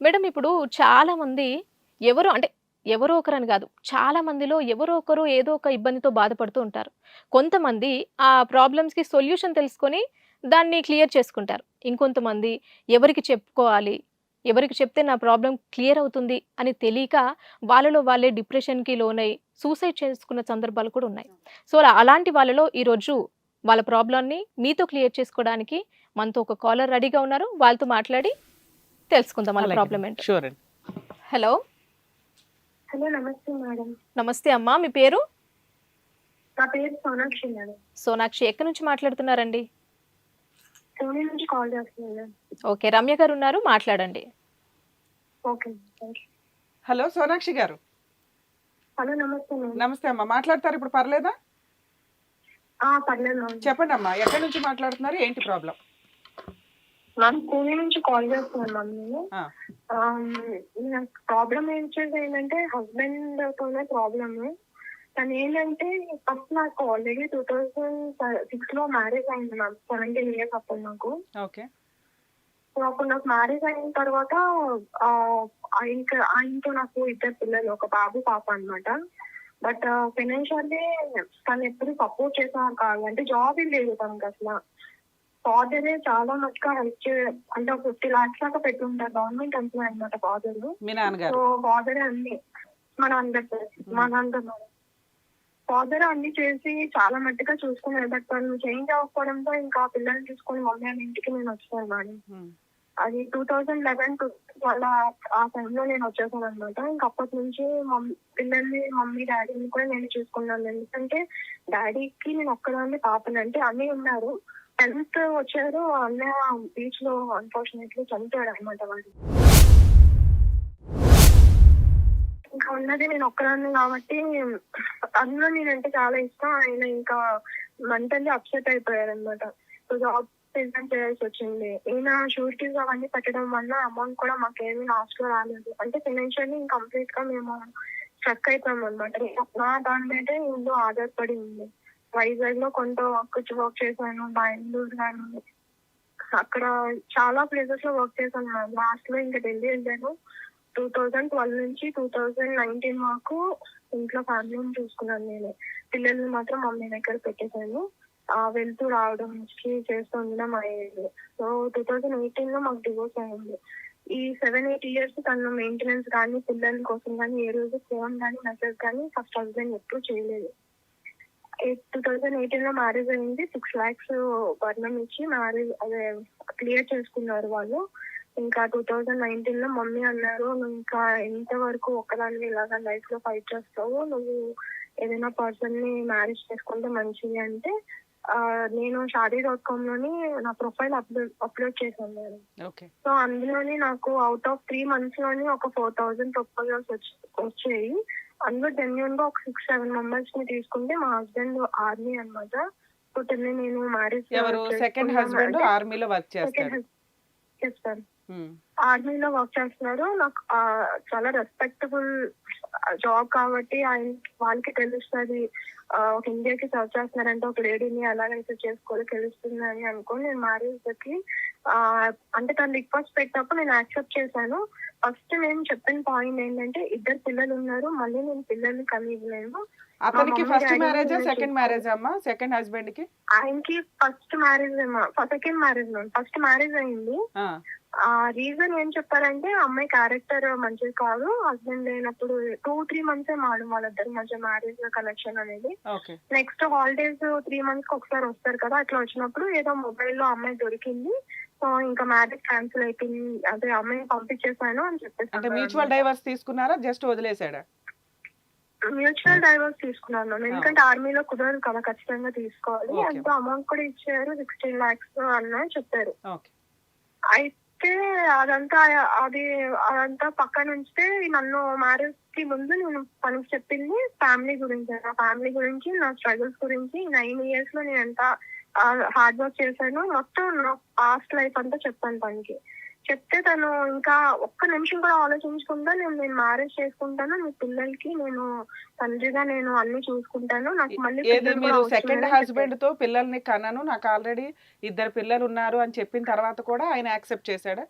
Madam ఇప్పుడు చాలా మంది ఎవరు అంటే ఎవరో ఒకరని కాదు చాలా మందిలో ఎవరో ఒకరు ఏదో ఒక ఇబ్బందితో బాధపడుతూ ఉంటారు. కొంతమంది ఆ ప్రాబ్లమ్స్కి సొల్యూషన్ తెలుసుకొని దాన్ని క్లియర్ చేసుకుంటారు. ఇంకొంతమంది ఎవరికి చెప్పుకోవాలి ఎవరికి చెప్తే నా ప్రాబ్లం క్లియర్ అవుతుంది అని తెలియక వాళ్ళలో వాళ్ళే డిప్రెషన్కి లోనై సూసైడ్ చేసుకున్న సందర్భాలు కూడా ఉన్నాయి. సో అలాంటి వాళ్ళలో ఈరోజు వాళ్ళ ప్రాబ్లమ్ని మీతో క్లియర్ చేసుకోవడానికి మనతో ఒక కాలర్ రెడీగా ఉన్నారు. వాళ్ళతో మాట్లాడి తెలుసుకుందాం వాళ్ళ ప్రాబ్లం ఏంటో. షూర్ అండి. Hello hello namaste madam. Namaste అమ్మా మీ పేరు? నా పేరు సోనాక్షి మేడం. సోనాక్షి ఎక్కడి నుంచి మాట్లాడుతున్నారండి? సోనీ నుంచి కాల్ చేస్తున్నాను ఓకే రమ్య గారు ఉన్నారు మాట్లాడండి. ఓకే హలో సోనాక్షి గారు. Hello namaste madam. నమస్తే అమ్మా మాట్లాడతారు ఇప్పుడు పర్లేదా? ఆ, పర్లేదు మేడం. చెప్పండి అమ్మా ఎక్కడి నుంచి మాట్లాడుతున్నారు ఏంటి ప్రాబ్లం మ్యామ్ పూణే నుంచి కాల్ చేస్తున్నాను మ్యామ్ నేను. నాకు ప్రాబ్లం ఏంటంటే ఏంటంటే హస్బెండ్ తోనే ప్రాబ్లమ్. తను ఏంటంటే ఫస్ట్ నాకు ఆల్రెడీ టూ థౌజండ్ సిక్స్లో మ్యారేజ్ అయింది మ్యామ్ సెవెంటీన్ ఇయర్స్ అప్పుడు నాకు. ఓకే. సో అప్పుడు నాకు మ్యారేజ్ అయిన తర్వాత ఇంకా ఆయనతో నాకు ఇద్దరు పిల్లలు ఒక బాబు పాప అన్నమాట. బట్ ఫైనాన్షియల్లీ తను ఎప్పుడు సపోర్ట్ చేసేవారు కాదు. అంటే జాబ్ ఏం లేదు తనకి అసలు. ఫాదరే చాలా మటుగా హెల్ప్ చే అంటే ఒక ఫిఫ్టీ లాక్స్ దాకా పెట్టి ఉంటారు గవర్నమెంట్ ఎంప్లాయ్ అనమాట ఫాదర్ మీ నాన్నగారు? సో ఫాదర్ అన్ని. మన అందరు మన అందరు ఫాదర్ అన్ని చేసి చాలా మట్టుగా చూసుకున్నారు. బట్ తను చేంజ్ అవ్వకపోవడంతో ఇంకా పిల్లల్ని చూసుకొని మమ్మీ వాళ్ళ ఇంటికి నేను వచ్చాను మేడం. అది టూ థౌజండ్ లెవెన్ వాళ్ళ ఆ టైంలో నేను వచ్చేసాను అనమాట ఇంకా అప్పటి నుంచి మమ్మీ పిల్లల్ని మమ్మీ డాడీని కూడా నేను చూసుకున్నాను. ఎందుకంటే డాడీకి నేను ఒక్కదాన్ని పాపని అంటే అన్నీ ఉన్నారు. టెన్త్ వచ్చారు అన్న బీచ్లో అన్ఫార్చునేట్లీ చనిపోయాడు అనమాట వాడు. ఇంకా ఉన్నది నేను ఒక్కదాన్ని కాబట్టి అందులో నేనంటే చాలా ఇష్టం. ఆయన ఇంకా మెంటల్లీ అప్సెట్ అయిపోయారు అనమాట జాబ్ రిజైన్ చేయాల్సి వచ్చింది. ఈయన షూరిటీస్ అవన్నీ పెట్టడం వల్ల అమౌంట్ కూడా మాకేమీ లాస్ట్లో రాలేదు. అంటే ఫైనాన్షియల్లీ కంప్లీట్గా మేము స్ట్రక్ అయిపోయాం అనమాట నా దాని మీదే ఇల్లు ఆధారపడి ఉంది. వైజాగ్లో కొంత వర్క్ వర్క్ చేశాను బెంగళూరు కానీ అక్కడ చాలా ప్లేసెస్లో వర్క్ చేశాను లాస్ట్లో ఇంకా ఢిల్లీ వెళ్ళాను. టూ థౌజండ్ ట్వెల్వ్ నుంచి టూ థౌజండ్ నైన్టీన్ వరకు ఇంట్లో ఫ్యామిలీని చూసుకున్నాను నేనే. పిల్లల్ని మాత్రం మమ్మీ దగ్గర పెట్టేశాను. వెళ్తూ రావడం నుంచి చేస్తూ ఉండడం అయ్యేది. సో టూ థౌజండ్ ఎయిటీన్లో మాకు డివోర్స్ అయింది ఈ సెవెన్ ఎయిట్ ఇయర్స్ తను మెయింటెనెన్స్ కానీ పిల్లల కోసం కానీ ఏ రోజు ఫోన్ కానీ మెసేజ్ కానీ ఫస్ట్ హస్బెండ్ ఎప్పుడు చేయలేదు. టూ థౌజండ్ ఎయిటీన్లో మ్యారేజ్ అయింది. సిక్స్ లాక్స్ వర్ణం ఇచ్చి మ్యారేజ్ అదే క్లియర్ చేసుకున్నారు వాళ్ళు. ఇంకా టూ థౌజండ్ నైన్టీన్లో మమ్మీ అన్నారు నువ్వు ఇంకా ఎంత వరకు ఒక్కదాన్ని ఇలాగా లైఫ్లో ఫైట్ చేస్తావు. నువ్వు ఏదైనా పర్సన్ని మ్యారేజ్ చేసుకుంటే మంచిది అంటే నేను షాదీ డాట్ కామ్లోని నా ప్రొఫైల్ అప్లోడ్ అప్లోడ్ చేశాను నేను సో అందులోని నాకు అవుట్ ఆఫ్ త్రీ మంత్స్లోని ఒక ఫోర్ థౌజండ్ ప్రపోజల్స్ వచ్చాయి. అందులో జెన్యున్గా ఒక సిక్స్ సెవెన్ మెంబర్స్ని తీసుకుంటే మా హస్బెండ్ ఆర్మీ అన్నమాట. సో నేను మ్యారేజ్ ఎవరు? సెకండ్ హస్బెండ్ ఆర్మీలో వర్క్ చేస్తారు. చేస్తాను ఉమ్, ఆర్మీలో వర్క్ చేస్తున్నారు నాకు ఆ, చాలా రెస్పెక్టబుల్ జాబ్ కాబట్టి ఆయన వాళ్ళకి తెలుస్తుంది ఒక ఇండియాకి సర్వ్ చేస్తున్నారంటే ఒక లేడీని ఎలాగైతే చేసుకోవాలో తెలుస్తుంది అని అనుకోని నేను మ్యారేజ్ అంటే తను రిక్వెస్ట్ పెట్టినప్పుడు నేను యాక్సెప్ట్ చేశాను. ఫస్ట్ నేను చెప్పిన పాయింట్ ఏంటంటే ఇద్దరు పిల్లలు ఉన్నారు మళ్ళీ నేను పిల్లల్ని కనివ్వలేను. అతనికి ఫస్ట్ మ్యారేజా సెకండ్ మ్యారేజ్ అమ్మా? సెకండ్ హస్బెండ్కి? ఆయనకి first marriage second marriage first marriage అయింది. ఆ, రీజన్ ఏం చెప్పారంటే అమ్మాయి క్యారెక్టర్ మంచిది కాదు. హస్బెండ్ లేనప్పుడు టూ త్రీ మంత్స్ మాడు వాళ్ళిద్దరు మధ్య మ్యారేజ్ కనెక్షన్ అనేది. నెక్స్ట్ హాలిడేస్ త్రీ మంత్స్కి ఒకసారి వస్తారు కదా అట్లా వచ్చినప్పుడు ఏదో మొబైల్లో అమ్మాయి దొరికింది. ఇంకా మ్యారేజ్ క్యాన్సిల్ అయిపోయింది. అదే అమ్మాయిని పంపించేసాను అని చెప్పేసి అంటే మ్యూచువల్ డైవర్స్ తీసుకున్నారా? జస్ట్ వదిలేసాడా? మ్యూచువల్ డైవర్స్ తీసుకున్నాను నేను. ఎందుకంటే ఆర్మీలో కుదరదు కదా ఖచ్చితంగా తీసుకోవాలి. ఎంతో అమౌంట్ కూడా ఇచ్చారు సిక్స్టీన్ లాక్స్ అన్న చెప్పారు. అయితే అదంతా అది అదంతా పక్కన ఉంచితే నన్ను మ్యారేజ్కి ముందు నేను తనకి చెప్పింది ఫ్యామిలీ గురించి. నా ఫ్యామిలీ గురించి నా స్ట్రగుల్స్ గురించి. నైన్ ఇయర్స్లో నేను ఎంత హార్డ్ వర్క్ చేశాను. మొత్తం నా పాస్ట్ లైఫ్ అంతా చెప్పాను తనకి. చెప్తే తను ఇంకా ఒక్క నిమిషం కూడా ఆలోచించకుండా నేను నేను మ్యారేజ్ చేసుకుంటాను. మీ పిల్లలకి నేను తండ్రిగా నేను అన్ని చూసుకుంటాను. నాకు మళ్ళీ ఏది మీరు సెకండ్ హస్బెండ్తో పిల్లల్ని కన్నాను నాకు ఆల్రెడీ ఇద్దరు పిల్లలు ఉన్నారు అని చెప్పిన తర్వాత కూడా ఆయన యాక్సెప్ట్ చేశాడా?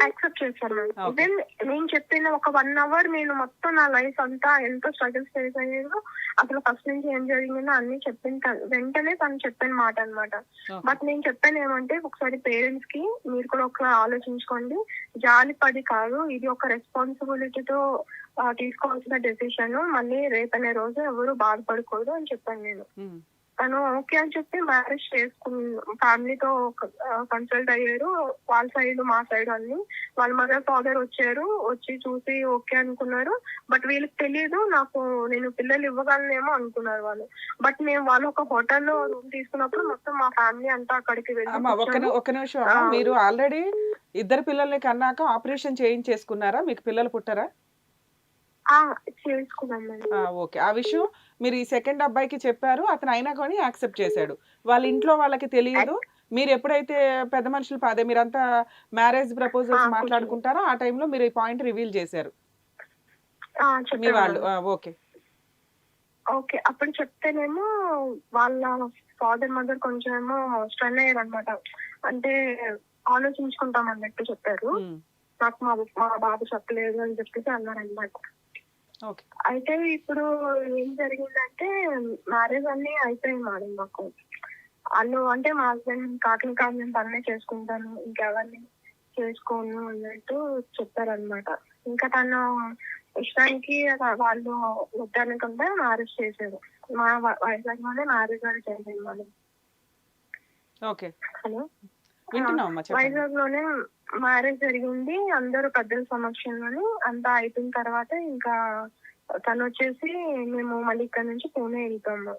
యాక్సెప్ట్ చేశాను. ఈవెన్ నేను చెప్పిన ఒక వన్ అవర్ నేను మొత్తం నా లైఫ్ అంతా ఎంతో స్ట్రగుల్స్ ఫేస్ అయ్యాను అసలు ఫస్ట్ నుంచి ఏం జరిగిందో అన్ని చెప్పిన వెంటనే తను చెప్పిన మాట అన్నమాట Okay. బట్ నేను చెప్పాను ఏమంటే ఒకసారి పేరెంట్స్కి మీరు కూడా ఒకసారి ఆలోచించుకోండి జాలి పడి కాదు ఇది ఒక రెస్పాన్సిబిలిటీతో తీసుకోవాల్సిన డెసిషన్ మళ్ళీ రేపనే రోజు ఎవరు బాధపడకూడదు అని చెప్పాను నేను ఉమ్. తను ఓకే అని చెప్పి మ్యారేజ్ చేసుకున్న ఫ్యామిలీతో కన్సల్ట్ అయ్యారు. వాళ్ళ సైడ్ మా సైడ్ అన్ని. వాళ్ళ మదర్ ఫాదర్ వచ్చారు. వచ్చి చూసి ఓకే అనుకున్నారు. బట్ వీళ్ళకి తెలియదు నాకు నేను పిల్లలు ఇవ్వగలనేమో అనుకున్నారు వాళ్ళు. బట్ మేము వాళ్ళు ఒక హోటల్లో రూమ్ తీసుకున్నప్పుడు మొత్తం మా ఫ్యామిలీ అంతా అక్కడికి వెళ్ళి ఒక నిమిషం. మీరు ఆల్రెడీ ఇద్దరు పిల్లల్ని కన్నాక ఆపరేషన్ చేయించేసుకున్నారా? మీకు పిల్లలు పుట్టారా? ఆ, చేసుకున్నాం ఆ, ఓకే. ఆ విషయం మీరు ఈ సెకండ్ అబ్బాయికి చెప్పారు. అతను అయినా కానీ యాక్సెప్ట్ చేశాడు. వాళ్ళ ఇంట్లో వాళ్ళకి తెలియదు. మీరు ఎప్పుడైతే పెద్ద మనుషులు అదే మీరంతా మ్యారేజ్ ప్రపోజల్స్ మాట్లాడుకుంటారో ఆ టైంలో మీరు ఈ పాయింట్ రివీల్ చేశారు. ఆ, మీ వాళ్ళు. మేడం. ఆ, ఓకే. ఓకే. అప్పుడు చెప్తేనేమో వాళ్ళ ఫాదర్ మదర్ కొంచెం ఏమో స్ట్రన్ అయ్యారు అనమాట అంటే ఆలోచించుకుంటాం అన్నట్టు చెప్పారు. ఉమ్, నాకు మా మా బాబు చెప్పలేదు అని చెప్పేసి అన్నారు అనమాట అయితే ఇప్పుడు ఏం జరిగిందంటే మ్యారేజ్ అన్ని అయిపోయింది మేడం మాకు. వాళ్ళు అంటే మా హస్బెండ్ కాకిన నేను తన్నే చేసుకుంటాను ఇంకెవరిని చేసుకోను అన్నట్టు చెప్పారనమాట ఇంకా తను ఇష్టానికి వాళ్ళు వద్దనుకుంటే మ్యారేజ్ చేశారు. మా వైజాగ్లోనే మ్యారేజ్ అని చేసింది మనం ఓకే. హలో? వైజాగ్లోనే మ్యారేజ్ జరిగింది. అందరూ పెద్దల సమక్షంలోనే అంతా అయిపోయిన తర్వాత ఇంకా తను వచ్చేసి మేము మళ్ళీ ఇక్కడ నుంచి పూణే వెళ్తాము.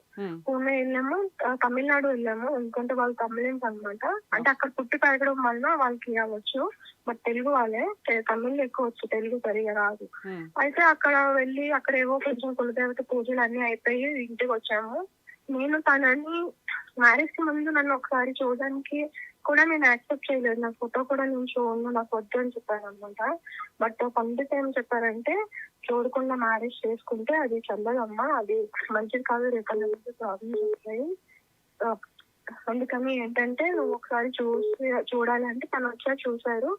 పూణే వెళ్ళాము. తమిళనాడు వెళ్ళాము. ఎందుకంటే వాళ్ళు తమిళన్స్ అన్నమాట. అంటే అక్కడ పుట్టి పెరగడం వల్ల వాళ్ళకి అవ్వచ్చు. బట్ తెలుగు వాళ్ళే. తమిళ్ ఎక్కువ వచ్చు. తెలుగు సరిగా రాదు. అయితే అక్కడ వెళ్ళి అక్కడ ఏవో కొంచెం కులదేవత పూజలు అన్ని అయిపోయి ఇంటికి వచ్చాము. నేను తనని మ్యారేజ్కి ముందు నన్ను ఒకసారి చూడడానికి కూడా నేను యాక్సెప్ట్ చేయలేదు. నా ఫోటో కూడా నేను చూడను నాకు వద్దు అని చెప్పాను అనమాట బట్ పండిత్ ఏం చెప్పారంటే చూడకుండా మ్యారేజ్ చేసుకుంటే అది చల్లదమ్మా అది మంచిది కాదు రేపు ప్రాబ్లమ్స్ వస్తాయి అందుకని ఏంటంటే నువ్వు ఒకసారి చూసి చూడాలంటే తను వచ్చా చూశారు.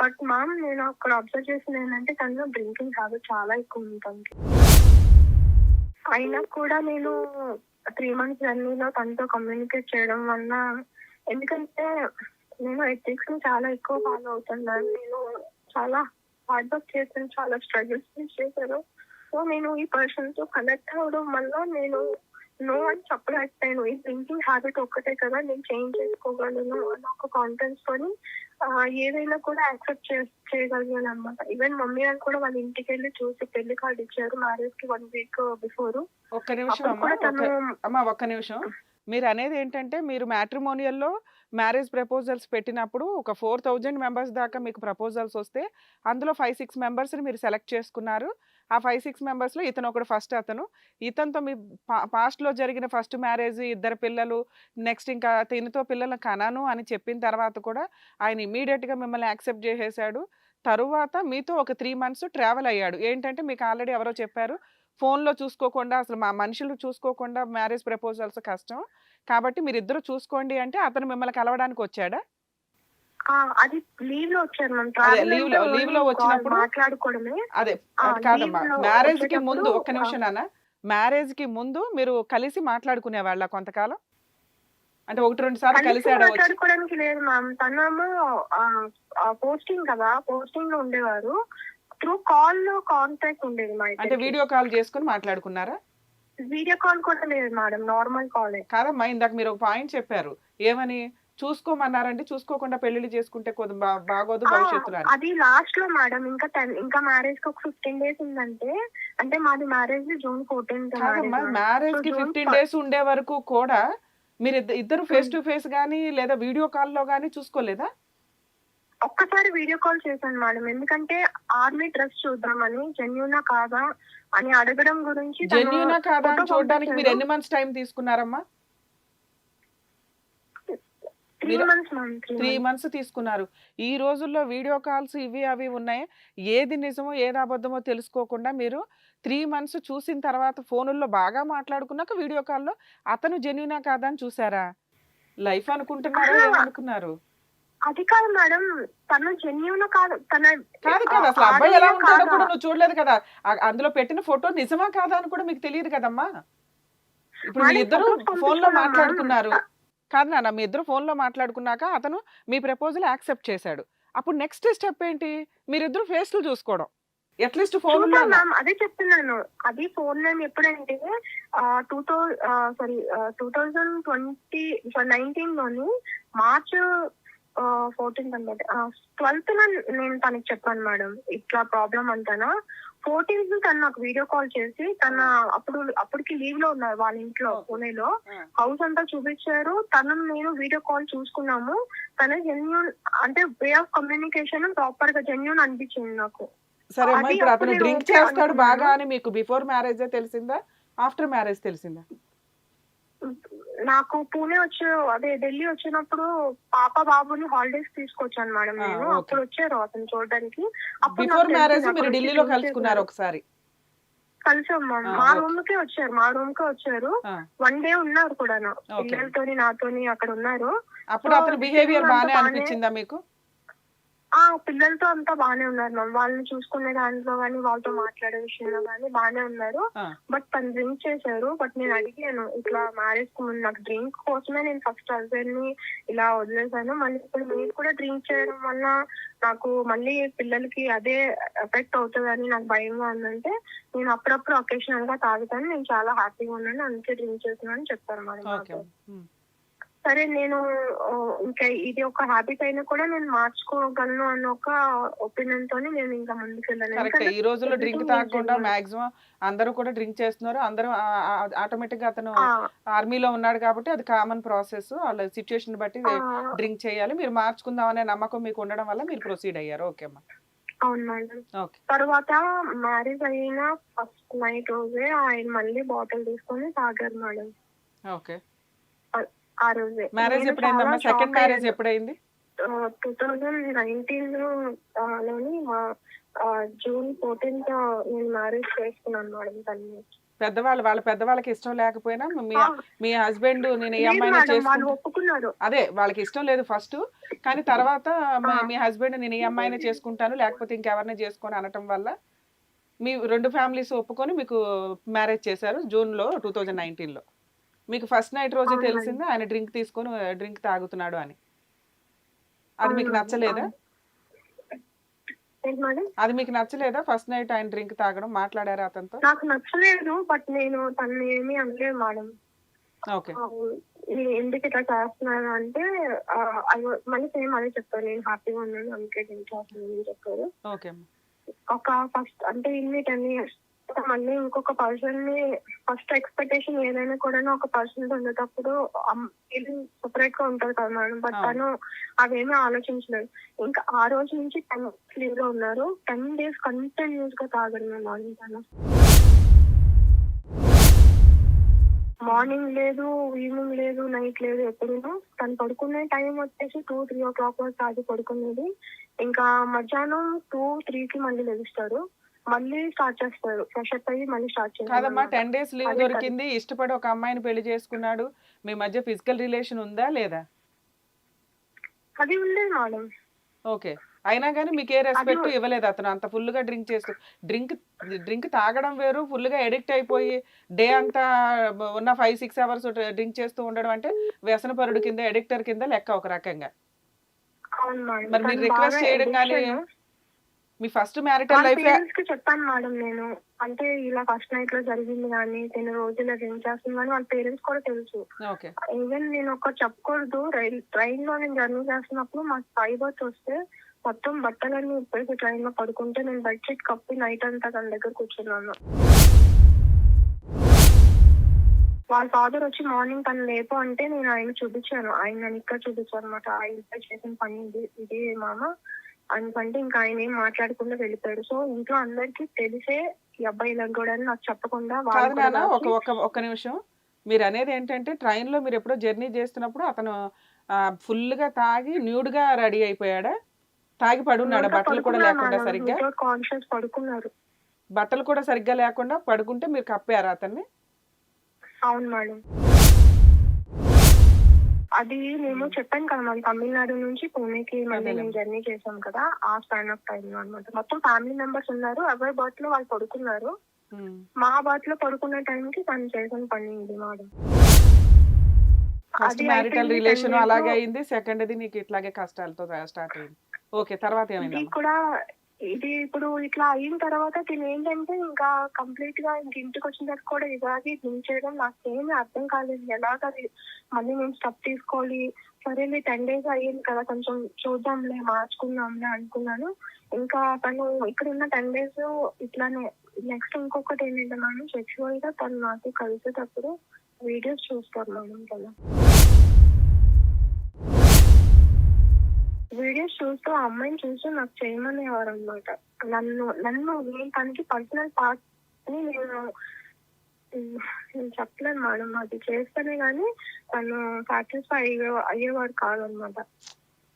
బట్ మ్యామ్ నేను అక్కడ అబ్జర్వ్ చేసింది ఏంటంటే తను డ్రింకింగ్ హ్యాబిట్ చాలా ఎక్కువ ఉంటుంది అయినా కూడా నేను త్రీ మంత్స్ జర్నీలో తనతో కమ్యూనికేట్ చేయడం వల్ల ఎందుకంటే నేను ఎథిక్స్ని చాలా ఎక్కువ ఫాలో అవుతున్నాను నేను చాలా హార్డ్ వర్క్ చేశాను చాలా స్ట్రగుల్స్ చేశాను. సో నేను ఈ పర్సన్తో కనెక్ట్ అవ్వడం వల్ల నేను నో అని చెప్పలేకపోయాను. ఈ థింకింగ్ హ్యాబిట్ ఒక్కటే కదా నేను చేంజ్ చేసుకోగలను అన్న ఒక కాన్ఫిడెన్స్ తోని ఏదైనా కూడా యాక్సెప్ట్ చేయగలిగాను అనమాట ఈవెన్ మమ్మీ వాళ్ళు కూడా వాళ్ళ ఇంటికి వెళ్ళి చూసి పెళ్ళి కార్డు ఇచ్చారు మ్యారేజ్కి వన్ వీక్ బిఫోర్ ఒక్క నిమిషం అమ్మా ఒక్క నిమిషం. మీరు అనేది ఏంటంటే మీరు మ్యాట్రిమోనియల్లో మ్యారేజ్ ప్రపోజల్స్ పెట్టినప్పుడు ఒక ఫోర్ థౌజండ్ మెంబర్స్ దాకా మీకు ప్రపోజల్స్ వస్తే అందులో ఫైవ్ సిక్స్ మెంబర్స్ని మీరు సెలెక్ట్ చేసుకున్నారు. ఆ ఫైవ్ సిక్స్ మెంబర్స్లో ఇతను ఒకడు ఫస్ట్ అతను. ఇతనితో మీ పాస్ట్లో జరిగిన ఫస్ట్ మ్యారేజ్ ఇద్దరు పిల్లలు నెక్స్ట్ ఇంకా తినతో పిల్లలను కనాను అని చెప్పిన తర్వాత కూడా ఆయన ఇమీడియట్గా మిమ్మల్ని యాక్సెప్ట్ చేసేసాడు. తరువాత మీతో ఒక త్రీ మంత్స్ ట్రావెల్ అయ్యాడు. ఏంటంటే మీకు ఆల్రెడీ ఎవరో చెప్పారు ఫోన్లో చూసుకోకుండా అసలు మా మనుషులు చూసుకోకుండా మ్యారేజ్ ప్రపోజల్స్ కష్టం. కాబట్టి మీరు ఇద్దరు చూసుకోండి అంటే అతను మిమ్మల్ని కలవడానికి వచ్చాడా అది లీవ్లో వచ్చారు leave లో- వచ్చినప్పుడు- మాట్లాడుకోవడమే. అదే కాదమ్మా. మ్యారేజ్కి ముందు ఒక్క నిమిషం నాన్న. మ్యారేజ్కి ముందు మీరు కలిసి మాట్లాడుకునే వాళ్ళ కొంతకాలం? అంటే ఒకటి రెండు సార్లు కలిసి మాట్లాడుకోవడానికి లేదు మ్యామ్. తనేమో పోస్టింగ్ కదా పోస్టింగ్లో ఉండేవారు. త్రూ కాల్లో కాంటాక్ట్ ఉండేది అంటే వీడియో కాల్ చేసుకుని మాట్లాడుకున్నారా? వీడియో కాల్ కూడా లేదు మేడం నార్మల్ కాలే. కాదమ్మా ఇందాక మీరు ఒక పాయింట్ చెప్పారు. ఏమని? చూసుకోమన్నారంటే చూసుకోకుండా పెళ్ళిళ్ళు చేసుకుంటే కొద్ది బాగోదు భవిష్యత్తులో అది లాస్ట్లో మేడం ఇంకా టెన్ ఇంకా మ్యారేజ్కి ఒక ఫిఫ్టీన్ డేస్ ఉందంటే అంటే మాది మ్యారేజ్ జూన్ ఫోర్టీన్త్ కాదమ్మా మ్యారేజ్కి ఫిఫ్టీన్. డేస్ ఉండే వరకు కూడా మీరు ఇద్ద- ఇద్దరు ఫేస్ టు ఫేస్ గానీ లేదా వీడియో కాల్లో గానీ చూసుకోలేదా? ఒక్కసారి వీడియో కాల్ చేశాను మేడం. ఎందుకంటే ఆర్మీ డ్రెస్ చూద్దామని జెన్యునా కాదా అని అడగడం గురించి జెన్యునా కాదా చూడడానికి మీరు. ఎన్ని మంత్స్ టైం తీసుకున్నారమ్మా? త్రీ మంత్స్ తీసుకున్నారు. ఈ రోజుల్లో వీడియో కాల్స్ ఇవి అవి ఉన్నాయి? ఏది నిజమో ఏది అబద్ధమో తెలుసుకోకుండా మీరు త్రీ మంత్స్ చూసిన తర్వాత ఫోనుల్లో బాగా మాట్లాడుకున్నాక వీడియో కాల్లో అతను జెన్యునా కాదా అని చూసారా? లైఫ్ అనుకుంటున్నారా ఆహా. ఏమనుకున్నారు? అది కాదు మేడం తను జెన్యున్ కాదు తన కాదు కాదు అసలు అబ్బాయి ఎలా ఉంటాడో? కూడా నువ్వు చూడలేదు కదా. ఆ- అందులో పెట్టిన ఫోటో నిజమా కాదా అని కూడా మీకు తెలియదు కదమ్మా. ఇప్పుడు మీ ఇద్దరు ఫోన్లో మాట్లాడుకున్నారు. కాదు నాన్న మీ ఇద్దరు ఫోన్లో మాట్లాడుకున్నాక అతను మీ ప్రపోజల్ యాక్సెప్ట్ చేశాడు. అప్పుడు నెక్స్ట్ స్టెప్ ఏంటి? మీరిద్దరు ఫేస్లు చూసుకోవడం. అట్లీస్ట్ ఫోన్ చూసాం మ్యామ్ అదే చెప్తున్నాను. అది ఫోన్ నేమ్ ఎప్పుడంటే two thou sorry two thousand twenty నైన్టీన్లోని March fourteenth అనమాట ట్వెల్త్ నేను తనకి చెప్పాను మేడం ఇట్లా ప్రాబ్లం అంటానా ఫోర్టీన్త్ తను నాకు వీడియో కాల్ చేసి తన అప్పుడు అప్పటికి లీవ్లో ఉన్నారు వాళ్ళ ఇంట్లో. పూణేలో. హౌస్ అంతా చూపించారు తను నేను వీడియో కాల్ చూసుకున్నాము. తన జెన్యున్ అంటే వే ఆఫ్ కమ్యూనికేషన్ ప్రాపర్గా జెన్యున్ అనిపించింది నాకు. సరే అమ్మా ఇప్పుడు అతను డ్రింక్ చేస్తాడు. బాగా అని మీకు బిఫోర్ మ్యారేజ్ తెలిసిందా? ఆఫ్టర్ మ్యారేజ్ తెలిసిందా? నాకు పూణే వచ్చి అదే ఢిల్లీ వచ్చినప్పుడు పాప బాబుని హాలిడేస్ తీసుకొచ్చాను మేడం నేను. అప్పుడు వచ్చారు అతను చూడడానికి. అప్పుడు బిఫోర్ మ్యారేజ్ మీరు ఢిల్లీలో కలుసుకున్నారు. ఒకసారి? కలిసాం మ్యామ్ మా. రూమ్ కే వచ్చారు మా రూమ్ కే వచ్చారు వన్ డే ఉన్నారు కూడా ఓకే. పిల్లలతోని నాతోని అక్కడ ఉన్నారు. అప్పుడు అతని బిహేవియర్ బాగానే అనిపించిందా మీకు? ఆ పిల్లలతో అంతా బానే ఉన్నారు మ్యామ్ వాళ్ళని చూసుకునే దాంట్లో కానీ వాళ్ళతో మాట్లాడే విషయంలో కానీ బానే ఉన్నారు. బట్ తను డ్రింక్ చేశారు. బట్ నేను అడిగాను ఇట్లా మ్యారేజ్కు ముందు నాకు డ్రింక్ కోసమే నేను ఫస్ట్ హస్బెండ్ని ఇలా వదిలేశాను. మళ్ళీ ఇప్పుడు మీరు కూడా డ్రింక్ చేయడం వల్ల నాకు మళ్ళీ పిల్లలకి అదే ఎఫెక్ట్ అవుతుందని నాకు భయంగా ఉందంటే నేను అప్పుడప్పుడు ఒకేషనల్గా తాగుతాను. నేను చాలా హ్యాపీగా ఉన్నాను. అందుకే డ్రింక్ చేస్తున్నాను చెప్పారు మరి. సరే నేను ఇంకా ఇది ఒక హ్యాబిట్ అయినా కూడా నేను మార్చుకోగలను అన్న ఒక ఒపీనియన్ తోని నేను ఇంకా ముందుకెళ్ళాను. ఈ రోజుల్లో డ్రింక్ తాగకుండా. మాక్సిమం అందరూ కూడా డ్రింక్ చేస్తున్నారు. అందరూ ఆటోమేటిక్గా అతను ఆర్మీలో ఉన్నాడు కాబట్టి అది కామన్ ప్రాసెస్ వాళ్ళ సిచ్యుయేషన్ బట్టి డ్రింక్ చేయాలి. మీరు మార్చుకుందాం అనే నమ్మకం మీకు ఉండడం వల్ల మీరు ప్రొసీడ్ అయ్యారు. ఓకే అమ్మా. అవును మేడం. ఓకే. తర్వాత మ్యారేజ్ అయిన ఫస్ట్ నైట్ రోజే ఆయన మళ్ళీ బాటిల్ తీసుకొని తాగారు మేడం. ఓకే. ఆ రోజే. మ్యారేజ్ ఎప్పుడైందమ్మా సెకండ్ మ్యారేజ్. ఎప్పుడైంది? టూ థౌజండ్ నైన్టీన్లోని జూన్ ఫోర్టీన్త్ నేను మ్యారేజ్ చేసుకున్నాను మేడం తన్ని. పెద్దవాళ్ళు వాళ్ళ పెద్దవాళ్ళకి ఇష్టం లేకపోయినా మీ మీ హస్బెండ్ నేను ఈ లేదు అమ్మాయిని మేడం వాళ్ళు చేసుకుంటా ఒప్పుకున్నారు. అదే వాళ్ళకి ఇష్టం లేదు ఫస్ట్ కానీ తర్వాత మా- హస్బెండ్ నేను ఈ అమ్మాయినే చేసుకుంటాను లేకపోతే ఇంకెవరిని చేసుకొని అనటం వల్ల మీ రెండు ఫ్యామిలీస్ ఒప్పుకొని మీకు మ్యారేజ్ చేశారు జూన్లో టూ థౌజండ్ నైన్టీన్లో. మీకు ఫస్ట్ నైట్ రోజే. తెలిసింది? ఆయన డ్రింక్ తీసుకొని డ్రింక్ తాగుతున్నాడు అని. అది మీకు నచ్చలేదా? అది మీకు నచ్చలేదా? ఫస్ట్ నైట్ ఆయన డ్రింక్ తాగడం? మాట్లాడారా అతనితో? నాకు నచ్చలేదు బట్ నేను తను ఏమీ అనలేదు మేడం. ఓకే. ఎందుకు ఇట్లా చేస్తున్నాను అంటే మళ్ళీ సేమ్ అదే చెప్పారు. నేను హ్యాపీగా ఉన్నాను అందుకే నేను చేస్తున్నాను అని చెప్పారు. ఓకే. ఒక ఫస్ట్ అంటే ఇన్ని టెన్ ఇయర్స్ మళ్ళీ ఇంకొక పర్సన్ని ఫస్ట్ ఎక్స్పెక్టేషన్ ఏదైనా కూడా ఒక పర్సన్ ఉండేటప్పుడు ఫీలింగ్ సపరేట్గా ఉంటుంది కదా మేడం బట్. తను అవేమీ ఆలోచించలేదు. ఇంకా ఆ రోజు నుంచి టెన్ లీవ్లో ఉన్నారు. టెన్ డేస్ కంటిన్యూస్గా తాగరు మేము మార్నింగ్ తను. మార్నింగ్ లేదు ఈవినింగ్ లేదు నైట్ లేదు ఎప్పుడూ తను పడుకునే టైం వచ్చేసి టూ త్రీ ఓ క్లాక్ వరకు తాగి పడుకునేది. ఇంకా మధ్యాహ్నం టూ త్రీ కి మళ్ళీ లెగుస్తారు మళ్ళీ స్టార్ట్ చేస్తారు. ఫ్రెష్ అప్ అయ్యి మళ్ళీ స్టార్ట్ కాదమ్మా చేస్తారు టెన్ డేస్ లీవ్ అదే దొరికింది. ఇష్టపడి ఒక అమ్మాయిని పెళ్ళి చేసుకున్నాడు. మీ మధ్య ఫిజికల్ రిలేషన్ ఉందా లేదా? అది ఉండేది మేడం ఓకే. అయినా కానీ మీకు ఏ రెస్పెక్ట్ అది- ఇవ్వలేదు అతను. అంత ఫుల్గా డ్రింక్ చేస్తూ డ్రింక్ డ్రింక్ తాగడం వేరు. ఫుల్గా ఎడిక్ట్ అయిపోయి డే అంతా ఉన్న ఫైవ్ సిక్స్ అవర్స్ డ్రింక్ చేస్తూ ఉండడం అంటే వ్యసనపరుడు కింద ఎడిక్టర్ కింద లెక్క ఒక రకంగా. అవును మేడం మరి మీరు తను రిక్వెస్ట్ బాగా చేయడం కానీ addiction. మీ ఫస్ట్ మ్యారిటల్ లైఫ్కి చెప్పాను మేడం నేను. అంటే ఇలా ఫస్ట్ నైట్లో జరిగింది కానీ నేను రోజులో డ్రింక్ చేస్తుంది కానీ వాళ్ళ పేరెంట్స్ కూడా తెలుసు. ఈవెన్ నేను ఒక చెప్పకూడదు. రైల్ ట్రైన్లో నేను జర్నీ చేస్తున్నప్పుడు మాకు ఫైబర్స్ వస్తే మొత్తం బట్టలన్నీ ఇప్పటికి ట్రైన్లో పడుకుంటే నేను బెడ్షీట్ కప్పి నైట్ అంతా తన దగ్గర కూర్చున్నాను. వాళ్ళ ఫాదర్ వచ్చి మార్నింగ్ తను లేపు అంటే నేను ఆయన చూపించాను. ఆయన నన్ను ఇక్కడ చూపించాను అనమాట ఆయన చేసిన పని ఇది ఇది మామ. అందుకంటే ఇంకా ఆయన ఏం మాట్లాడకుండా వెళ్ళిపోయాడు. సో ఇంట్లో అందరికి తెలిసే ఈ అబ్బాయి ఇలా కూడా నాకు చెప్పకుండా వాళ్ళు ఒక ఒక ఒక్క నిమిషం. మీరు అనేది ఏంటంటే ట్రైన్లో మీరు ఎప్పుడో జర్నీ చేస్తున్నప్పుడు అతను ఫుల్గా తాగి న్యూడ్గా రెడీ అయిపోయాడా? తాగి పడున్నాడా? బట్టలు కూడా లేకుండా. సరిగ్గా? కాన్షియస్ పడుకున్నారు. బట్టలు కూడా సరిగ్గా లేకుండా పడుకుంటే మీరు కప్పారా అతన్ని? అవును మేడం. అది మేము చెప్పాను కదా మనం తమిళనాడు నుంచి పూణేకి మళ్ళీ. మేము జర్నీ చేసాం కదా ఆ స్పాన్ ఆఫ్ టైం లో అనమాట మొత్తం ఫ్యామిలీ మెంబర్స్ ఉన్నారు ఎవరి బర్త్లో వాళ్ళు పడుకున్నారు. మా బర్త్లో పడుకున్న టైం కి తను చేసిన పని ఇది ఫస్ట్ అది మ్యారిటల్ రిలేషన్ అలాగే అయింది సెకండ్ ది నీకు ఇట్లాగే కష్టాలతో స్టార్ట్ అయింది. ఓకే తర్వాత ఇది ఏమైందమ్మా కూడా ఇది ఇప్పుడు ఇట్లా అయిన తర్వాత దీని ఏంటంటే ఇంకా కంప్లీట్గా ఇంక ఇంటికి వచ్చిన తర్వాత కూడా ఇలాగే దించేయడం నాకు ఏమీ అర్థం కాలేదు. ఎలాగ మళ్ళీ మేము స్టెప్ తీసుకోవాలి. సరేలే టెన్ డేస్ అయ్యింది కదా కొంచెం చూద్దాంలే మార్చుకుందాంలే అనుకున్నాను. ఇంకా తను ఇక్కడ ఉన్న టెన్ డేస్ ఇట్లానే నెక్స్ట్ ఇంకొకటి ఏంటంటే మేడం సెక్చువల్గా తను నాకు కలిసేటప్పుడు వీడియోస్ చూస్తారు మేడం కదా వీడియోస్ చూస్తూ ఆ అమ్మాయిని చూస్తూ నాకు చేయమనేవారు అనమాట నన్ను నన్ను నేను తనకి పర్సనల్ పార్ట్ నేను నేను చెప్పలేను మేడం. అది చేస్తేనే కానీ తను సాటిస్ఫై అయ్యే అయ్యేవాడు కాదనమాట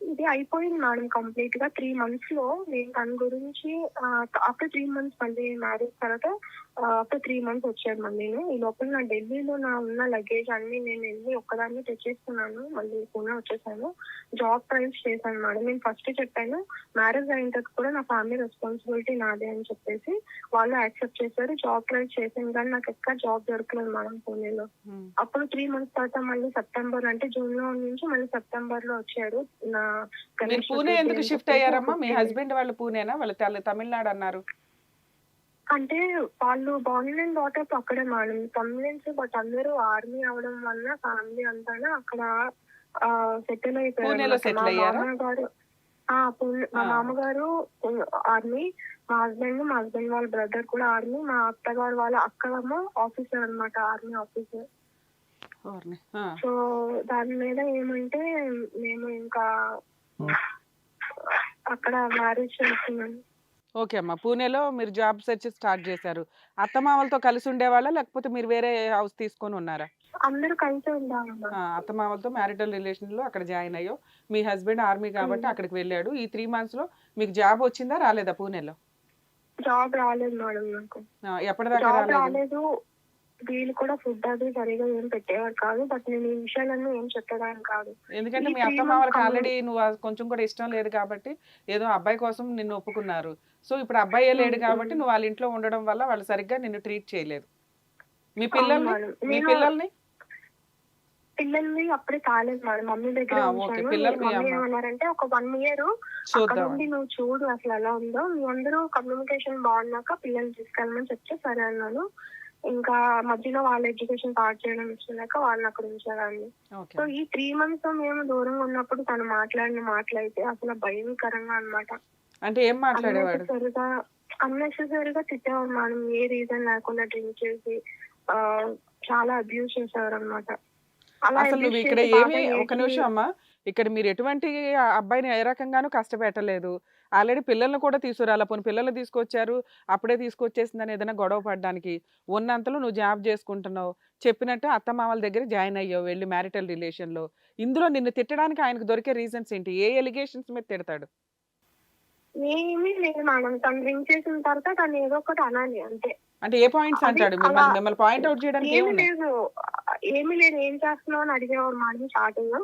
ఇది అయిపోయింది మేడం కంప్లీట్గా త్రీ మంత్స్లో నేను తన గురించి ఆఫ్టర్ త్రీ మంత్స్ మళ్ళీ మ్యారేజ్ తర్వాత ఆఫ్టర్ త్రీ మంత్స్ వచ్చాను మళ్ళీ ఈ లోపల నా ఢిల్లీలో నా ఉన్న లగేజ్ అన్ని నేను వెళ్ళి ఒక్కదాన్ని తెచ్చేసుకున్నాను. మళ్ళీ పూణే వచ్చేసాను. జాబ్ ట్రైల్స్ చేశాను మేడం నేను ఫస్ట్ చెప్పాను మ్యారేజ్ అయిన తర్వాత కూడా నా ఫ్యామిలీ రెస్పాన్సిబిలిటీ నాదే అని చెప్పేసి వాళ్ళు యాక్సెప్ట్ చేశారు. జాబ్ ట్రైల్స్ చేశాను కానీ నాకు ఎక్కడ జాబ్ దొరకలేదు మేడం పూణేలో. ఉమ్. అప్పుడు త్రీ మంత్స్ తర్వాత మళ్ళీ సెప్టెంబర్ అంటే జూన్లో నుంచి మళ్ళీ సెప్టెంబర్లో వచ్చాడు నా పూణే ఎందుకు షిఫ్ట్ అయ్యారమ్మా? మీ హస్బెండ్ వాళ్ళు పూణేనా? వాళ్ళు తమిళనాడు అన్నారు. అంటే వాళ్ళు బార్న్ అండ్ డాటర్ అక్కడే మేడం తమిళన్స్ బట్ అందరూ ఆర్మీ అవడం వల్ల ఫ్యామిలీ అంతా అక్కడ సెటిల్ అయిపోయారు పూణేలో అన్నమాట. settle మా అయ్యారా? మామగారు ఆ, పూణే- మా ఆ. మామగారు ఆర్మీ మా హస్బెండ్ మా హస్బెండ్ వాళ్ళ బ్రదర్ కూడా ఆర్మీ మా అత్తగారు వాళ్ళ అక్కడేమో ఆఫీసర్ అన్నమాట ఆర్మీ ఆఫీసర్ ఓర్ని. ఆ. సో దాని మీద ఏమంటే మేము ఇంకా అక్కడ మ్యారేజ్ చేసుకున్నాను ఓకే అమ్మా. పూణేలో మీరు జాబ్ సెర్చ్ స్టార్ట్ చేశారు. అత్తమామలతో కలిసి ఉండేవాళ్ళా? లేకపోతే మీరు వేరే హౌస్ తీసుకొని ఉన్నారా? అందరూ కలిసి అత్తమామలతో మ్యారిటల్ రిలేషన్లో అక్కడ జాయిన్ అయ్యో మీ హస్బెండ్ ఆర్మీ కాబట్టి. అక్కడికి వెళ్ళాడు. ఈ త్రీ మంత్స్లో మీకు జాబ్ వచ్చిందా? రాలేదా పూణేలో? జాబ్ రాలేదు మేడం నాకు. ఎప్పటిదాకా జాబ్ రాలేదు? రాలేదు. వీళ్ళు కూడా ఫుడ్ అది సరిగా ఏం పెట్టేవారు కాదు. బట్ నేను ఈ విషయాలన్నీ ఏం చెప్పేదాన్ని కాదు. ఎందుకంటే మీ అత్తమామలకి months ఆల్రెడీ నువ్వు ఆ కొంచెం కూడా ఇష్టం లేదు కాబట్టి ఏదో అబ్బాయి కోసం నిన్ను ఒప్పుకున్నారు. సో ఇప్పుడు అబ్బాయే లేడు ఉమ్, కాబట్టి. నువ్వు వాళ్ళ ఇంట్లో ఉండడం వల్ల వాళ్ళు సరిగ్గా నిన్ను ట్రీట్ చేయలేదు. మీ పిల్లల్ని. మీ పిల్లల్ని? పిల్లల్ని అప్పుడే కాలేదు మేడం. మమ్మీ దగ్గర. ఏమన్నారంటే ఒక వన్ ఇయర్ ఉండి నువ్వు చూడు అసలు ఎలా ఉందో. మీ అందరూ కమ్యూనికేషన్ బాగున్నాక పిల్లల్ని తీసుకెళ్ళమని చెప్తే సరే అన్నాను. ఇంకా మధ్యలో వాళ్ళ ఎడ్యుకేషన్ స్టార్ట్ చేయడం ఇచ్చినాక వాళ్ళని అక్కడ ఉంచారండి ఓకే. సో ఈ త్రీ మంత్స్ మేము దూరంగా ఉన్నప్పుడు తను మాట్లాడిన మాటలైతే అసలు భయంకరంగా అన్నమాట. అంటే ఏం మాట్లాడేవాడు? అన్నెసెసరీగా అన్నెసెసరీగా తిట్టేవాడు మేడం. ఏ రీజన్ లేకుండా డ్రింక్ చేసి ఆ, చాలా అబ్యూస్ చేసేవారు అనమాట అలా అసలు ఇక్కడ ఏమి ఒక నిమిషం అమ్మా. ఇక్కడ మీరు ఎటువంటి అబ్బాయిని ఏ రకంగానూ కష్టపెట్టలేదు. ఆల్రెడీ పిల్లల్ని కూడా తీసుకురాలా. పోనీ పిల్లలు తీసుకొచ్చారు. అప్పుడే తీసుకొచ్చేసిందని ఏదైనా గొడవ పడడానికి ఉన్నంతలో నువ్వు జాబ్ చేసుకుంటున్నావు. చెప్పినట్టు అత్త మామల దగ్గర జాయిన్ అయ్యావు వెళ్ళి మ్యారిటల్ రిలేషన్లో ఇందులో నిన్ను తిట్టడానికి ఆయనకు దొరికే రీజన్స్ ఏంటి? ఏ ఎలిగేషన్స్ మీద తిడతాడు? ఏమీ లేదు మేడం. తను రింగ్ చేసిన తర్వాత తను ఏదో ఒకటి అనాలి. అంతే. అంటే ఏ పాయింట్స్ అంటాడు? మిమ్మల్ని పాయింట్ అవుట్ చేయడానికి ఏమీ లేదు. ఏమీ లేదు. ఏం చేస్తున్నావు అని అడిగేవారు మేడం స్టార్టింగ్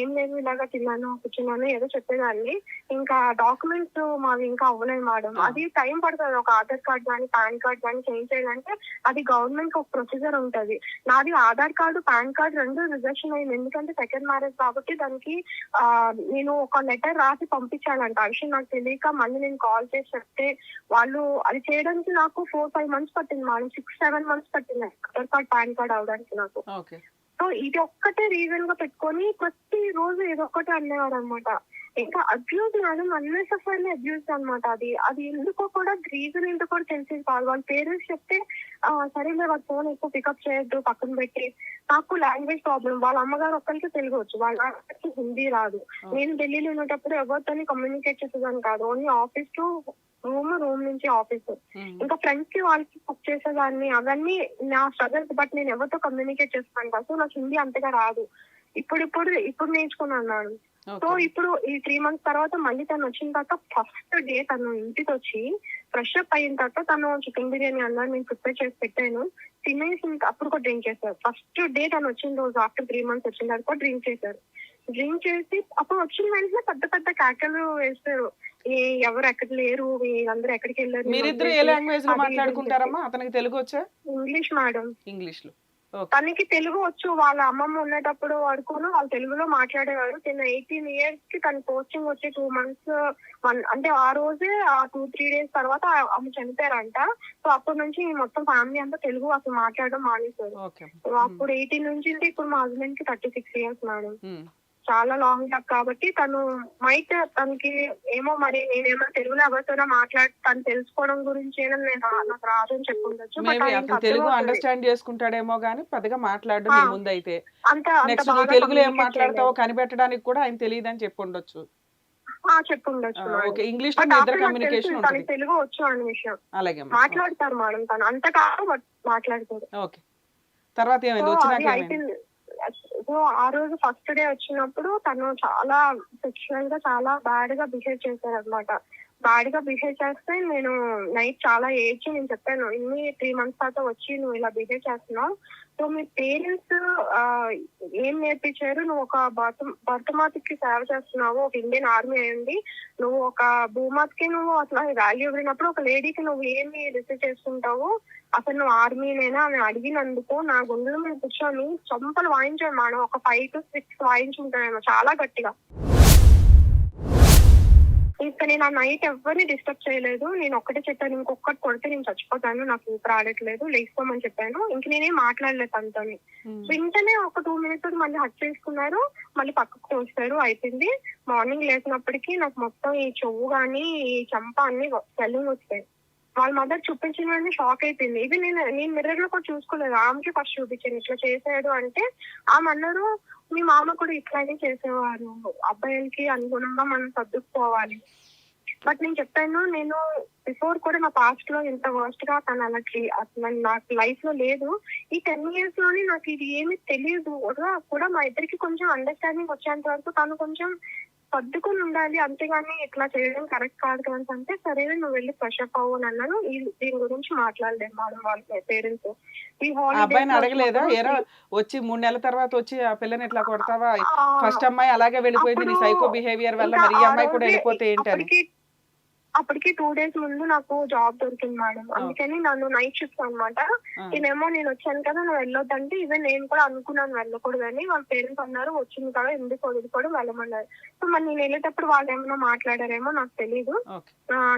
ఏం లేదు ఇలాగా తిన్నాను కూర్చున్నాను ఏదో చెప్పేదాన్ని. ఇంకా డాక్యుమెంట్స్ మావి ఇంకా అవ్వలేదు మేడం. అది టైం పడుతుంది. ఒక ఆధార్ కార్డ్ కానీ పాన్ కార్డ్ కానీ చేంజ్ చేయాలంటే అది గవర్నమెంట్ ఒక ప్రొసీజర్ ఉంటది. నాది ఆధార్ కార్డు పాన్ కార్డ్ రెండు రిజెక్షన్ అయింది. ఎందుకంటే సెకండ్ మ్యారేజ్ కాబట్టి దానికి నేను ఒక లెటర్ రాసి పంపించాలంట. ఆ విషయం నాకు తెలియక మళ్ళీ నేను కాల్ చేసి చెప్తే వాళ్ళు అది చేయడానికి నాకు ఫోర్ ఫైవ్ మంత్స్ పట్టింది మేడం సిక్స్ సెవెన్ మంత్స్ పట్టింది. ఆధార్ కార్డ్ పాన్ కార్డ్ అవడానికి నాకు. సో ఇది ఒక్కటే రీజన్గా పెట్టుకొని ప్రతి రోజు ఏదో ఒకటి అనేవాడు అనమాట ఇంకా అబ్యూజ్ మేడం అన్నెసెసరీ అబ్యూజ్ అన్నమాట అది. అది ఎందుకో కూడా రీజన్ ఏంటో కూడా తెలిసేది కాదు. వాళ్ళ పేరెంట్స్ చెప్తే సరేలే వాళ్ళ ఫోన్ ఎక్కువ పికప్ చేయొద్దు పక్కన పెట్టి. నాకు లాంగ్వేజ్ ప్రాబ్లం వాళ్ళ అమ్మగారు ఒక్కరికి తెలుగు వచ్చు వాళ్ళ హిందీ రాదు. నేను ఢిల్లీలో ఉన్నప్పుడు ఎవరితో కమ్యూనికేట్ చేసేదాన్ని కాదు. Only office to room room నుంచి ఆఫీస్ ఉమ్. ఇంకా ఫ్రెండ్స్కి వాళ్ళకి కుక్ చేసేదాన్ని. అవన్నీ నా స్ట్రగల్స్ బట్ నేను ఎవరితో కమ్యూనికేట్ చేస్తాను? కదా సో నాకు హిందీ అంతగా రాదు. ఇప్పుడు ఇప్పుడు ఇప్పుడు నేర్చుకున్నాను మేడం సో ఇప్పుడు ఈ త్రీ మంత్స్ తర్వాత మళ్ళీ తను వచ్చిన తర్వాత ఫస్ట్ డే తను ఇంటికి వచ్చి ఫ్రెష్ అప్ అయిన తర్వాత తను చికెన్ బిర్యానీ అన్నారు నేను ప్రిపేర్ చేసి పెట్టాను. తినేసి ఇంకా అప్పుడు కూడా డ్రింక్ చేశారు. ఫస్ట్ డే తను వచ్చిన రోజు ఆఫ్టర్ త్రీ మంత్స్ వచ్చిన తర్వాత కూడా డ్రింక్ చేశారు. డ్రింక్ చేసి అప్పుడు వచ్చిన వెంటనే పెద్ద పెద్ద కేకలు వేస్తారు ఏ ఎవరు ఎక్కడ లేరు? వీళ్ళందరూ ఎక్కడికి వెళ్ళారు? మీరిద్దరు ఏ లాంగ్వేజ్లో మాట్లాడుకుంటారమ్మా? అతనికి తెలుగు వచ్చా ఇంగ్లీష్ మేడం. ఇంగ్లీష్లో తనకి తెలుగు వచ్చు వాళ్ళ అమ్మమ్మ ఉండేటప్పుడు వరకును వాళ్ళు తెలుగులో మాట్లాడేవారు. తిన్న ఎయిటీన్ ఇయర్స్కి తన కోచింగ్ వచ్చి టూ మంత్స్ వన్ అంటే ఆ రోజే ఆ టూ త్రీ డేస్ తర్వాత ఆమె చనిపోయారంట. సో అప్పటి నుంచి మొత్తం ఫ్యామిలీ అంతా తెలుగు అసలు మాట్లాడడం మానేశారు. అప్పుడు ఎయిటీన్ నుంచి ఇప్పుడు మా హస్బెండ్కి థర్టీ సిక్స్ ఇయర్స్ మేడం. చాలా లాంగ్ గ్యాప్ కాబట్టి తను మైట్ తనకి ఏమో మరి నేనేమో తెలుగులో ఎవరితోనో మాట్లాడి తను తెలుసుకోవడం గురించి నేను నాకు చెప్పుండొచ్చు ఆయనకి అతను తెలుగు. అండర్స్టాండ్ చేసుకుంటాడేమో గానీ పెద్దగా మాట్లాడడం మీ ఆ. ముందు అయితే నెక్స్ట్ నువ్వు తెలుగులో ఏం మాట్లాడతావో. కనిపెట్టడానికి కూడా ఆయన తెలియదని చెప్పి ఉండొచ్చు ఆ, చెప్పుండొచ్చు. ఓకే ఇంగ్లీష్లో ఇద్దరు కమ్యూనికేషన్ తెలుగు వచ్చు అనే విషయం అలాగే. మాట్లాడతారు మేడం తను అంత కాదు బట్ మాట్లాడతారు ఓకే తర్వాత ఏమైంది వచ్చినాక ఏమైంది సో ఆ రోజు ఫస్ట్ డే వచ్చినప్పుడు తను చాలా సెక్షువల్గా చాలా బ్యాడ్గా బిహేవ్ చేశారు అనమాట బాడీగా బిహేవ్ చేస్తే నేను నైట్ చాలా ఏడ్చి నేను చెప్పాను ఇన్ని త్రీ మంత్స్ తర్వాత వచ్చి నువ్వు ఇలా బిహేవ్ చేస్తున్నావు. సో మీ పేరెంట్స్ ఏం నేర్పించారు? నువ్వు ఒక భర్త భర్తమాతకి సేవ చేస్తున్నావు ఒక ఇండియన్ ఆర్మీ అయ్యింది నువ్వు ఒక భూమాతకి నువ్వు అసలు వాల్యూ ఇవ్వనప్పుడు ఒక లేడీకి నువ్వు ఏమి రిసీవ్ చేసుకుంటావు అసలు నువ్వు ఆర్మీనేనా? అని అడిగినందుకు నా గుండెలు మీద కూర్చొని చంపలు వాయించాను మేడం ఒక ఫైవ్ టు సిక్స్ వాయించుంటానేమో చాలా గట్టిగా. ఇంకా నేను ఆ నైట్ ఎవరిని డిస్టర్బ్ చేయలేదు. నేను ఒక్కటే చెప్పాను ఇంకొకటి కొడితే నేను చచ్చిపోతాను నాకు ఊపిరి ఆడట్లేదు లేచిపోమని చెప్పాను. ఇంక నేనేం మాట్లాడలేదు తనతో. వెంటనే ఒక టూ మినిట్స్ మళ్ళీ హక్ చేసుకున్నారు. మళ్ళీ పక్కకు తోస్తారు అయిపోయింది. మార్నింగ్ లేచినప్పటికీ నాకు మొత్తం ఈ చెవు గాని ఈ చెంప అన్ని స్వెల్లింగ్ వచ్చాయి. వాళ్ళ మదర్ చూపించిన వెంటనే షాక్ అయిపోయింది. ఇది నేను నేను మిర్రర్లో కూడా చూసుకోలేదు. ఆమెకి ఫస్ట్ చూపించాను. ఇట్లా చేశాడు అంటే ఆమె అన్నారు మీ మామ కూడా ఇట్లానే చేసేవారు. అబ్బాయిలకి అనుగుణంగా మనం సర్దుకుపోవాలి. బట్ నేను చెప్పాను నేను బిఫోర్ కూడా నా పాస్ట్లో ఇంత వర్స్ట్గా తను అలా అసలు నాకు లైఫ్లో లేదు. ఈ టెన్ ఇయర్స్లోనే నాకు ఇది ఏమీ తెలియదు కూడా కూడా మా ఇద్దరికి కొంచెం అండర్స్టాండింగ్ వచ్చేంత వరకు తను కొంచెం సర్దుకుని ఉండాలి. అంతేగాని ఇట్లా చేయడం కరెక్ట్ కాదు కదా అంటే సరే నువ్వు వెళ్ళి ఫ్రెష్ అప్ అవ్వు అని అన్నాను. దీని గురించి మాట్లాడలేదు మేడం వాళ్ళ పేరెంట్స్. ఈ అబ్బాయిని అడగలేదా? ఏరా వచ్చి మూడు నెలల తర్వాత వచ్చి ఆ పిల్లని ఇట్లా కొడతావా? ఫస్ట్ అమ్మాయి అలాగే వెళ్ళిపోయింది నీ సైకో బిహేవియర్ వల్ల మరి ఈ అమ్మాయి కూడా వెళ్ళిపోతే ఏంటని? అప్పటికి టూ డేస్ ముందు నాకు జాబ్ దొరికింది మేడం అందుకని నన్ను నైట్ షిఫ్ట్ అన్నమాట. ఆ. నేనేమో నేను వచ్చాను కదా నువ్వు వెళ్ళొద్దంటే ఈవెన్ నేను కూడా అనుకున్నాను వెళ్ళకూడదని. వాళ్ళ పేరెంట్స్ అన్నారు వచ్చింది కదా ఎందుకు వదులుకోవడం వెళ్ళమన్నారు. సో మరి నేను వెళ్ళేటప్పుడు వాళ్ళు ఏమైనా మాట్లాడారేమో నాకు తెలియదు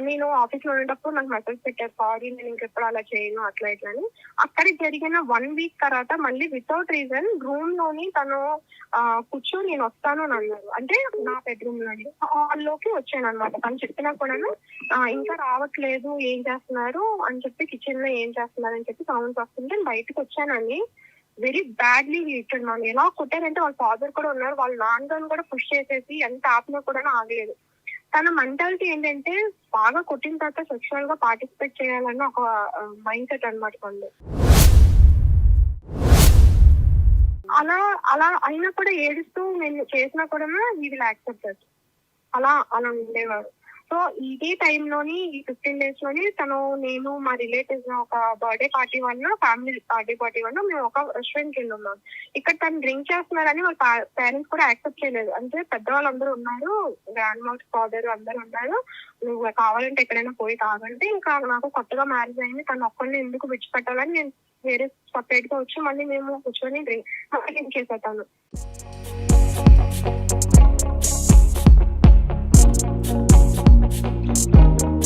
నేను ఆఫీస్లో ఉండేటప్పుడు నాకు మెసేజ్ పెట్టారు సారీ నేను ఇంకెప్పుడు అలా చేయను అట్లా ఇట్లా అని. అక్కడ జరిగిన వన్ వీక్ తర్వాత మళ్ళీ వితౌట్ రీజన్ రూమ్లోని తను ఆ, కూర్చొని నేను వస్తాను అని అన్నారు. అంటే నా బెడ్రూమ్లోని హాల్లోకి వచ్చాను అనమాట తను చెప్పినా కూడాను ఆ, ఇంకా రావట్లేదు ఏం చేస్తున్నారు అని చెప్పి కిచెన్లో ఏం చేస్తున్నారు అని చెప్పి సౌండ్స్ వస్తుంటే బయటకు వచ్చానండి. వెరీ బ్యాడ్లీ హీటెడ్ మ్యామ్ ఎలా కొట్టారంటే వాళ్ళ ఫాదర్ కూడా ఉన్నారు. వాళ్ళ నాన్నగారిని కూడా పుష్ చేసేసి ఎంత ఆపినా కూడా ఆగలేదు. తన మెంటాలిటీ ఏంటంటే బాగా కొట్టిన తర్వాత సెక్షువల్గా పార్టిసిపేట్ చేయాలన్న ఒక మైండ్ సెట్ అనమాట కొండ అలా అలా అయినా కూడా ఏడుస్తూ నేను చేసినా కూడా ఈ విల్ యాక్సెప్ట్ అలా అలా ఉండేవారు. సో ఇదే టైంలోని ఈ ఫిఫ్టీన్ డేస్లోని తను నేను మా రిలేటివ్స్ ఒక బర్త్డే పార్టీ వల్ల ఫ్యామిలీ బర్త్డే పార్టీ వల్ల మేము ఒక రెస్టారెంట్కి వెళ్ళున్నాం ఇక్కడ తను డ్రింక్ చేస్తున్నారని వాళ్ళ పేరెంట్స్ కూడా యాక్సెప్ట్ చేయలేదు. అంటే పెద్దవాళ్ళు అందరూ ఉన్నారు గ్రాండ్ మదర్ ఫాదర్ అందరూ ఉన్నారు. నువ్వు కావాలంటే ఎక్కడైనా పోయి తాగంటే ఇంకా నాకు కొత్తగా మ్యారేజ్ అయింది తను ఒక్కరిని ఎందుకు విడిచిపెట్టాలని నేను వేరే సపరేట్గా వచ్చి మళ్ళీ మేము కూర్చొని డ్రింక్ డ్రింక్ చేసేతాను